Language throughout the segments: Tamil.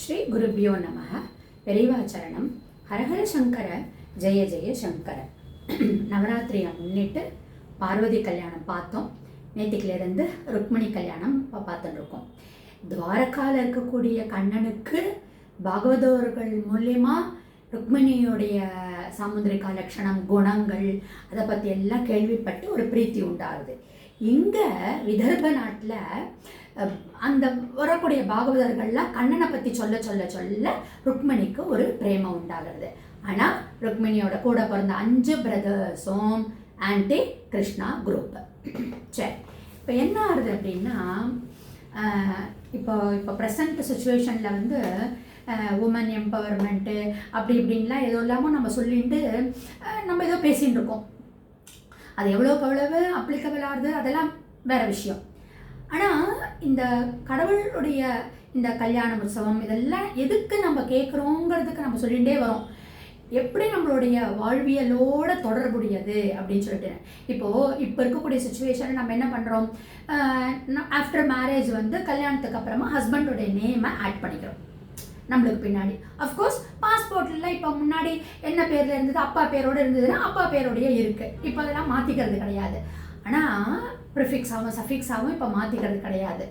ஸ்ரீ குருபியோ நம பெரியவாச்சரணம் ஹரஹர சங்கர ஜெய ஜெய சங்கர. நவராத்திரியை முன்னிட்டு பார்வதி கல்யாணம் பார்த்தோம். நேற்றுக்கிலேருந்து ருக்மிணி கல்யாணம் இப்போ பார்த்துட்டு இருக்கக்கூடிய கண்ணனுக்கு பாகவதோர்கள் மூலியமா ருக்மிணியுடைய சாமுந்திரிகா லட்சணம் குணங்கள் அதை பற்றி எல்லாம் கேள்விப்பட்டு ஒரு பிரீத்தி உண்டாகுது. இங்கே விதர்ப நாட்டில் அந்த வரக்கூடிய பாகவதர்கள்லாம் கண்ணனை பற்றி சொல்ல சொல்ல சொல்ல ருக்மிணிக்கு ஒரு பிரேமம் உண்டாகிறது. ஆனால் ருக்மிணியோட கூட பிறந்த அஞ்சு பிரதர்ஸும் ஆன்டி கிருஷ்ணா குரூப். சரி இப்போ என்ன ஆகுது அப்படின்னா இப்போ இப்போ ப்ரெசண்ட் சுச்சுவேஷனில் வந்து உமன் எம்பவர்மெண்ட்டு அப்படி இப்படின்லாம் ஏதோ இல்லாமல் நம்ம சொல்லிட்டு நம்ம ஏதோ பேசிகிட்டு இருக்கோம். அது எவ்வளோக்கு எவ்வளவு அப்ளிகபிள் ஆகுது அதெல்லாம் வேறு விஷயம். ஆனால் இந்த கடவுளுடைய இந்த கல்யாண உற்சவம் இதெல்லாம் எதுக்கு நம்ம கேட்குறோங்கிறதுக்கு நம்ம சொல்லிகிட்டே வரோம். எப்படி நம்மளுடைய வாழ்வியலோட தொடர்புடையது அப்படின்னு சொல்லிட்டு. இப்போது இப்போ இருக்கக்கூடிய சுச்சுவேஷனில் நம்ம என்ன பண்ணுறோம் ஆஃப்டர் மேரேஜ் வந்து கல்யாணத்துக்கு அப்புறமா ஹஸ்பண்டோடைய நேமை ஆட் பண்ணிக்கிறோம். நம்மளுக்கு பின்னாடி. அஃப்கோர்ஸ் பாஸ்போர்ட்ல இப்போ முன்னாடி என்ன பேர்ல இருந்தது? அப்பா பேரோட இருந்ததுன்னா அப்பா பேரோடைய இருக்கு. இப்போ அதெல்லாம் மாற்றிக்கிறது கிடையாது. ஆனால் ப்ரிஃபிக்ஸாகவும் சஃபிக்ஸாகவும் இப்போ மாற்றிக்கிறது கிடையாது.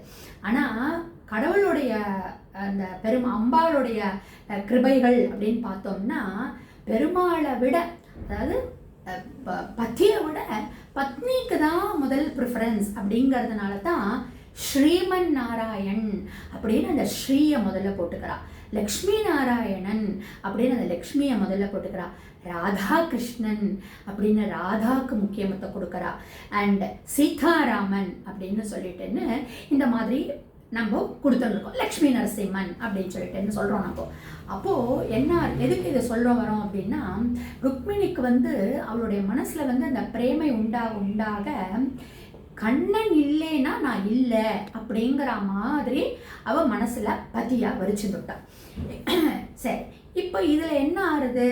ஆனால் கடவுளுடைய அந்த பெரும் அம்பாளுடைய கிருபைகள் அப்படின்னு பார்த்தோம்னா பெருமாளை விட அதாவது பத்தியை விட பத்னிக்கு தான் முதல் ப்ரிஃபரன்ஸ் அப்படிங்கிறதுனால தான் ஸ்ரீமன் நாராயண் அப்படின்னு அந்த ஸ்ரீயை முதல்ல போட்டுக்கிறா லக்ஷ்மி நாராயணன் அப்படின்னு அந்த லக்ஷ்மியை முதல்ல போட்டுக்கிறா. ராதா கிருஷ்ணன் அப்படின்னு ராதாக்கு முக்கியமத்தை கொடுக்குறா. அண்ட் சீதாராமன் அப்படின்னு சொல்லிட்டுன்னு இந்த மாதிரி நம்ம கொடுத்துருக்கோம். லக்ஷ்மி நரசிம்மன் அப்படின்னு சொல்லிட்டு சொல்கிறோம் நம்ம. அப்போது என்ன எதுக்கு இதை சொல்ல வரோம் அப்படின்னா ருக்மிணிக்கு வந்து அவளுடைய மனசில் வந்து அந்த பிரேமை உண்டாக உண்டாக கண்ணன் இல்லைன்னா நான் இல்லை அப்படிங்கிற மாதிரி அவ மனசுல பதியா வரிச்சுட்டான் சரி இப்போ இதுல என்ன ஆறுது?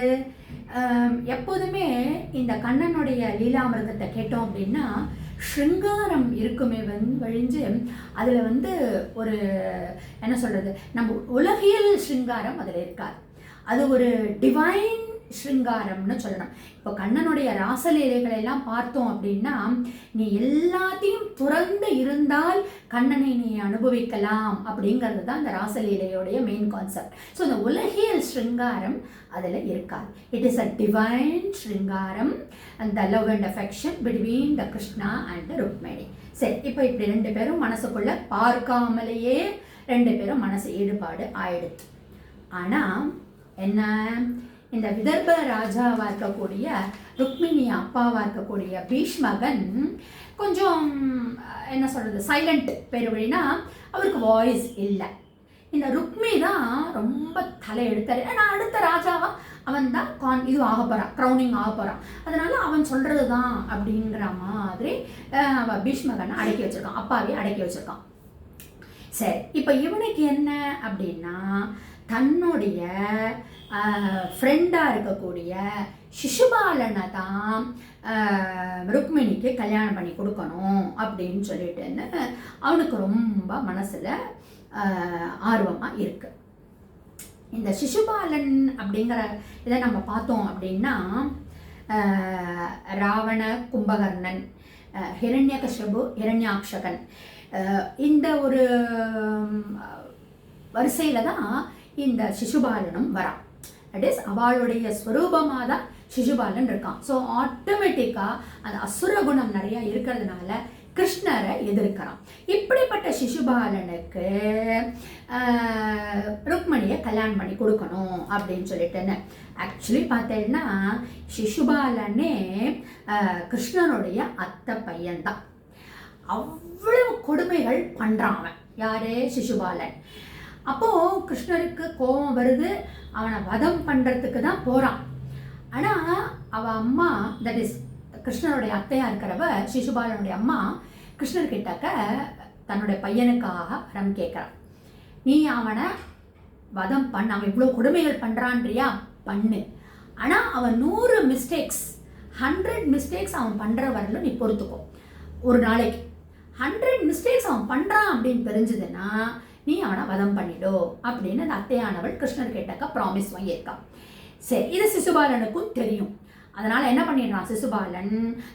எப்போதுமே இந்த கண்ணனுடைய லீலாமிருகத்தை கேட்டோம் அப்படின்னா ஸ்ருங்காரம் இருக்குமே வந்து வழிஞ்சு அதில் வந்து ஒரு என்ன சொல்கிறது நம்ம உலகியல் ஸ்ருங்காரம் அதில் இருக்காது. அது ஒரு டிவைன் ஸ்ருங்காரம்னு சொல்லணும். இப்போ கண்ணனுடைய ராசலீலைகளை எல்லாம் பார்த்தோம் அப்படின்னா நீ எல்லாத்தையும் துறந்து இருந்தால் கண்ணனை நீ அனுபவிக்கலாம் அப்படிங்கிறது தான் இந்த ராசலீலையோடைய மெயின் கான்செப்ட் ஸோ இந்த உலகியல் ஸ்ருங்காரம் அதில் இருக்காது. இட் இஸ் அ டிவைன் ஸ்ருங்காரம் அந்த love and affection between the Krishna and Rukmini சரி இப்போ இப்படி ரெண்டு பேரும் மனசுக்குள்ள பார்க்காமலேயே ரெண்டு பேரும் மனசு ஈடுபாடு ஆயிடுது. ஆனால் என்ன? இந்த விதர்ப ராஜாவாக இருக்கக்கூடிய ருக்மிணி அப்பாவாக இருக்கக்கூடிய பீஷ்மகன் கொஞ்சம் என்ன சொல்கிறது சைலண்ட் பெருவழினா அவருக்கு வாய்ஸ் இல்லை. இந்த ருக்மி தான் ரொம்ப தலை ஏன்னா அடுத்த ராஜாவா அவன் தான் கான் இது ஆக போகிறான் க்ரௌனிங் ஆக போகிறான் அதனால அவன் சொல்கிறது தான் அப்படிங்கிற மாதிரி அவன் பீஷ்மகனை அடக்கி வச்சிருக்கான் அப்பாவே அடக்கி வச்சுருக்கான். சரி இப்போ இவனுக்கு என்ன அப்படின்னா தன்னுடைய ஃப்ரெண்டாக இருக்கக்கூடிய சிசுபாலனை தான் ருக்மிணிக்கு கல்யாணம் பண்ணி கொடுக்கணும் அப்படின்னு சொல்லிட்டுன்னு அவனுக்கு ரொம்ப மனசில் ஆர்வமாக இருக்குது இந்த சிசுபாலன் அப்படிங்கிற இதை நம்ம பார்த்தோம் அப்படின்னா ராவண கும்பகர்ணன் ஆஹ், ஹிரண்யாக்ஷகன் இந்த ஒரு வரிசையில் தான் இந்த சிசுபாலனும் வரான். தட் இஸ் அவளுடைய ஸ்வரூபமாக தான் சிசுபாலன் இருக்கான். ஸோ ஆட்டோமேட்டிக்காக அந்த அசுர குணம் நிறைய இருக்கிறதுனால கிருஷ்ணரை எதிர்க்கிறான். இப்படிப்பட்ட சிசுபாலனுக்கு ஆஹ், ருக்மணியை கல்யாணம் பண்ணி கொடுக்கணும் அப்படின்னு சொல்லிட்டுன்னு ஆக்சுவலி பார்த்தேன்னா சிசுபாலனே கிருஷ்ணனுடைய அத்தை பையன்தான். அவ்வளவு கொடுமைகள் பண்ணுறான் அவன். யாரே? சிசுபாலன். அப்போது கிருஷ்ணருக்கு கோபம் வருது. அவனை வதம் பண்ணுறதுக்கு தான் போகிறான் ஆனால் அவள் அம்மா தட் இஸ் கிருஷ்ணனுடைய அத்தையாக இருக்கிறவ சிசுபாலனுடைய அம்மா கிருஷ்ணர்கிட்டக்க தன்னுடைய பையனுக்காக வரம் கேட்குறான். நீ அவனை வதம் பண்ண அவன் இவ்வளோ கொடுமைகள் பண்ணுறான்றியா பண்ணு. ஆனால் அவன் நூறு மிஸ்டேக்ஸ் ஹண்ட்ரட் மிஸ்டேக்ஸ் அவன் பண்ணுற வரலும் நீ பொறுத்துக்கோ. ஒரு நாளைக்கு. ஹண்ட்ரட் மிஸ்டேக்ஸ் அவன் பண்ணுறான் அப்படின்னு தெரிஞ்சதுன்னா நீ ஆனால் அவனை வதம் பண்ணிடு அப்படின்னு அந்த அத்தையானவள் கிருஷ்ணர் கேட்டாக்கா ப்ராமிஸ் வாங்கியிருக்கான் சரி இது சிசுபாலனுக்கும் தெரியும். அதனால் என்ன பண்ணிடுறான் சிசுபாலன்?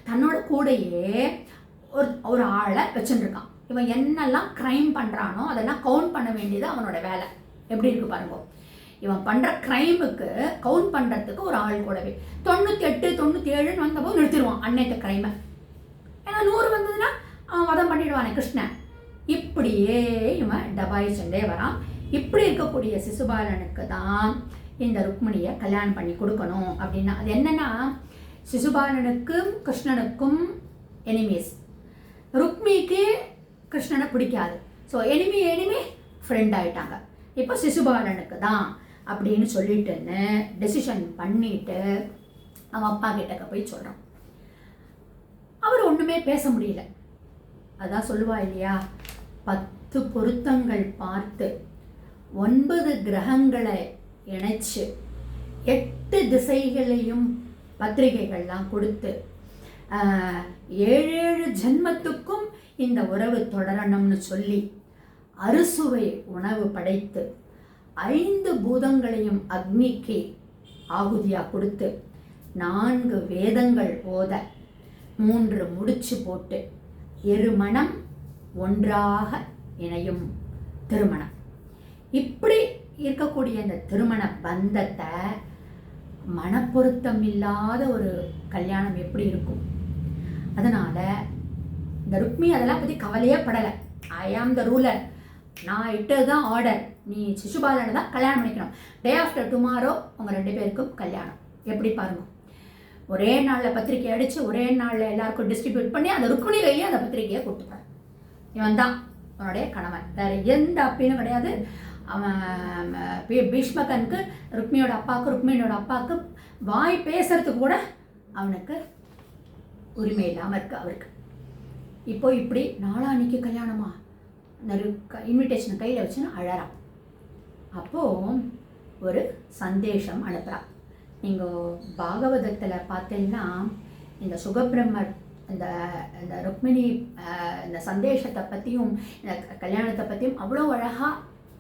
தன்னோட கூடையே ஒரு ஒரு ஆளை வச்சுருக்கான். இவன் என்னெல்லாம் க்ரைம் பண்ணுறானோ அதெல்லாம் கவுண்ட் பண்ண வேண்டியது அவனோட வேலை. எப்படி இருக்கு பாருங்க. இவன் பண்ணுற க்ரைமுக்கு கவுண்ட் பண்ணுறதுக்கு ஒரு ஆள் கூடவே. தொண்ணூற்றி எட்டு தொண்ணூற்றி ஏழுன்னு வந்தபோது நிறுத்திடுவான் அன்னைக்கு க்ரைமை ஏன்னா நூறு வந்ததுன்னா அவன் வதம் பண்ணிடுவானே கிருஷ்ணன். இப்படியே இவன் டபாயிச்சுட்டே வரான் இப்படி இருக்கக்கூடிய சிசுபாலனுக்கு தான் இந்த ருக்மிணியை கல்யாணம் பண்ணி கொடுக்கணும் அப்படின்னா அது என்னன்னா சிசுபாலனுக்கும் கிருஷ்ணனுக்கும் எனிமீஸ் ருக்மிக்கு கிருஷ்ணனை பிடிக்காது. ஸோ எனிமி எனிமி ஃப்ரெண்ட் ஆயிட்டாங்க. இப்போ சிசுபாலனுக்கு தான் அப்படின்னு சொல்லிட்டுன்னு டெசிஷன் பண்ணிட்டு அவன் அப்பா கிட்டக்க போய் சொல்கிறான் அவர் ஒன்றுமே பேச முடியல. அதான் சொல்லுவா இல்லையா? பத்து பொருத்தங்கள் பார்த்து ஒன்பது கிரகங்களை இணைச்சு எட்டு திசைகளையும் பத்திரிகைகள்லாம் கொடுத்து ஏழு ஏழு ஜென்மத்துக்கும் இந்த உறவு தொடரணும்னு சொல்லி அறுசுவை உணவு படைத்து ஐந்து பூதங்களையும் அக்னிக்கு ஆகுதியாக கொடுத்து நான்கு வேதங்கள் ஓத மூன்று முடிச்சு போட்டு எருமணம் ஒன்றாக இணையும் திருமணம். இப்படி இருக்கக்கூடிய இந்த திருமண பந்தத்தை மனப்பொருத்தம் இல்லாத ஒரு கல்யாணம் எப்படி இருக்கும்? அதனால் இந்த ருக்மி அதெல்லாம் பற்றி கவலையே படலை. ஐ ஆம் த ரூலர் நான் இட்டது தான் ஆர்டர் நீ சிசுபாலனை தான் கல்யாணம் பண்ணிக்கணும். டே ஆஃப்டர் டுமாரோ உங்கள் ரெண்டு பேருக்கும் கல்யாணம். எப்படி பாருங்கள் ஒரே நாளில் பத்திரிக்கை அடித்து ஒரே நாளில் எல்லாருக்கும் டிஸ்ட்ரிபியூட் பண்ணி அந்த ருக்மிணி அந்த பத்திரிக்கையை கொடுத்துட்டான் இவன் தான் உன்னுடைய கணவன். வேற எந்த அப்பையும் கிடையாது. அவன் பீஷ்மகனுக்கு ருக்மியோட அப்பாவுக்கு ருக்மிணியோட அப்பாவுக்கு வாய் பேசுறதுக்கு கூட அவனுக்கு உரிமை இல்லாமல் இருக்கு அவருக்கு. இப்போ இப்படி நாளான்னைக்கு கல்யாணமா? அந்த இன்விடேஷன் கையில் வச்சுன்னு அழறான் அப்போது ஒரு சந்தேஷம் அனுப்புகிறான் நீங்கள் பாகவதத்தில் பார்த்தீங்கன்னா இந்த சுகபிரம்மர் இந்த இந்த ருக்மிணி இந்த சந்தேஷத்தை பற்றியும் இந்த கல்யாணத்தை பற்றியும் அவ்வளோ அழகாக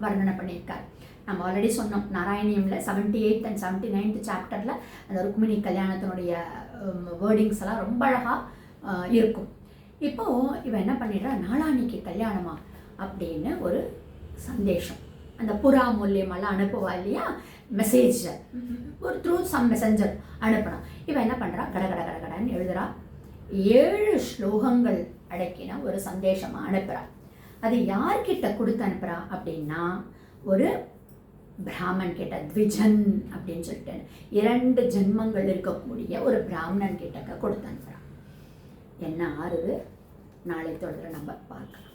வர்ணனை பண்ணியிருக்கார். நம்ம ஆல்ரெடி சொன்னோம் நாராயணியமில் seventy eight and seventy ninth சாப்டரில் அந்த ருக்மிணி கல்யாணத்தினுடைய வேர்டிங்ஸ் எல்லாம் ரொம்ப அழகாக இருக்கும். இப்போது இவன் என்ன பண்ணிடுறா நாளான்னைக்கு கல்யாணமா அப்படின்னு ஒரு சந்தேஷம். அந்த புறா மூலியமெல்லாம் அனுப்புவா இல்லையா? மெசேஜ் ஒரு த்ரூ சம் மெசஞ்சர் அனுப்பணும் இவன் என்ன பண்ணுறா கட கட கட கடன்னு எழுதுறா. ஏழு ஸ்லோகங்கள் அடக்கின ஒரு சந்தேஷம் அனுப்புகிறா அது யார்கிட்ட கொடுத்து அனுப்புகிறா அப்படின்னா ஒரு பிராமன் கிட்ட த்விஜன் அப்படின்னு சொல்லிட்டு இரண்டு ஜென்மங்கள் இருக்கக்கூடிய ஒரு பிராமணன் கிட்டக்க கொடுத்து அனுப்புகிறான் என்ன ஆறுது? நாளை தொடர்ந்து நம்ம பார்க்கலாம்.